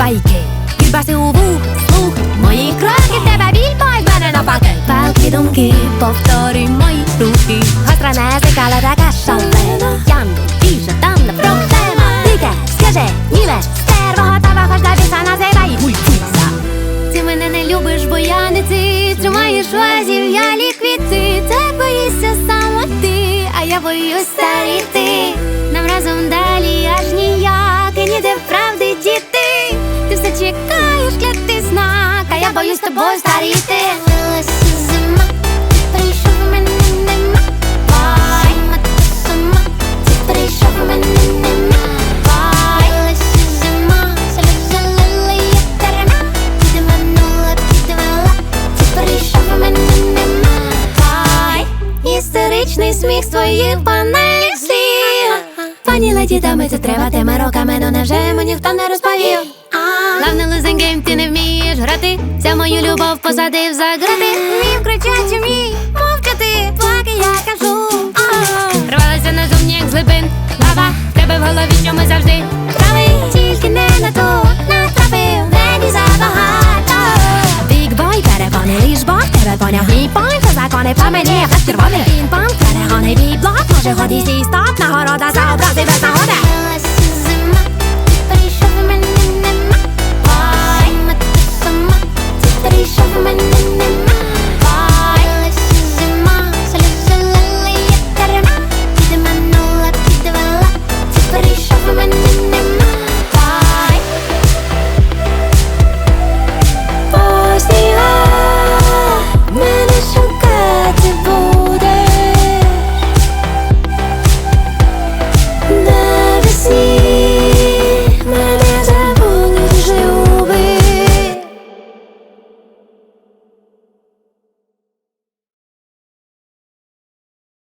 байки. Кільбаси у вух, слух, мої кроки, тебе біль, бой, в мене навпаки. Палки думки, повторюй мої рухи. Гостра не зикала така шалена. Я не більше там не проблема. Дике, скажи, ніве, стерво, готова, хоч до біса називай мультіса. Ти мене не любиш, бо я не ти Тримаєш вазів, я ліквіти Ти боїшся саме ти, а я боюсь старіти Нам разом далі аж ніяк тобою старіти Вилася зима, прийшов мене нема. Сама, ти прийшов мене нема. Зима, сльози лили, як підвела, ти прийшов мене нема. Істеричний сміх з твоїх банальних слів. Пані леді дами, це треба тими роками, ну невже йому ніхто не розповів? Главне losing game, ти не вмієш грати мою любов посадив за грати. Вмів кричати, вмій мовчати, поки я кажу. Рвалася на зумні, як з глибин. Лава, тебе в голові, що ми завжди Прави, тільки не на то натрапив, мені забагато. Big boy, перепони, Бог тебе поняв Мій пойнт, це закони по мені, як червоний Пін-понг, перегони, бій-блок. Може ході сій стоп, нагорода за образи без нагоди